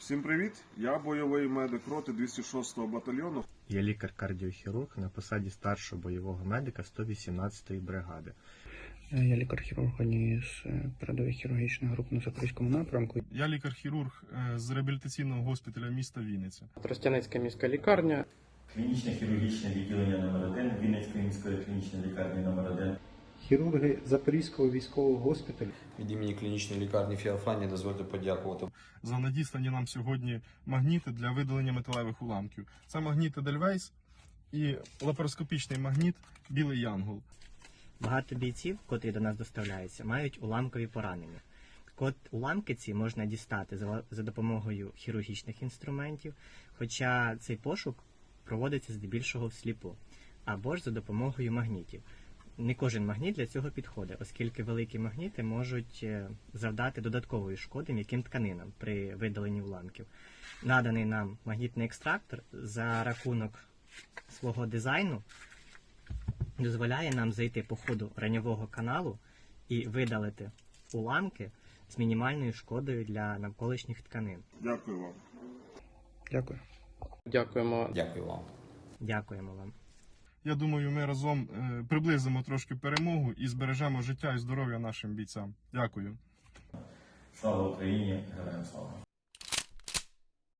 Всім привіт! Я бойовий медик роти 206-го батальйону. Я лікар-кардіохірург на посаді старшого бойового медика 118-ї бригади. Е, Я лікар-хірург однієї з е, передових хірургічних груп на Запорізькому напрямку. Я лікар-хірург е, з реабілітаційного госпіталя міста Вінниця. Тростянецька міська лікарня. Клінічне хірургічне відділення номер 1 Вінницької міської клінічної лікарні номер 1 Хірурги Запорізького військового госпіталю. Від імені клінічної лікарні Фіафані дозвольте подякувати За надіслані нам сьогодні магніти для видалення металевих уламків. Це магніт Едельвейс і лапароскопічний магніт Білий Янгол. Багато бійців, котрі до нас доставляються, мають уламкові поранення. Кот уламки ці можна дістати за, за допомогою хірургічних інструментів, хоча цей пошук проводиться здебільшого всліпу, або ж за допомогою магнітів. Не кожен магніт для цього підходить, оскільки великі магніти можуть е, завдати додаткової шкоди м'яким тканинам при видаленні уламків. Наданий нам магнітний екстрактор за рахунок свого дизайну дозволяє нам зайти по ходу раньового каналу і видалити уламки з мінімальною шкодою для навколишніх тканин. Дякую вам. Дякую. Дякуємо. Дякую вам. Дякуємо вам. Я думаю, ми разом е, приблизимо трошки перемогу і збережемо життя і здоров'я нашим бійцям. Дякую. Слава Україні! Героям слава!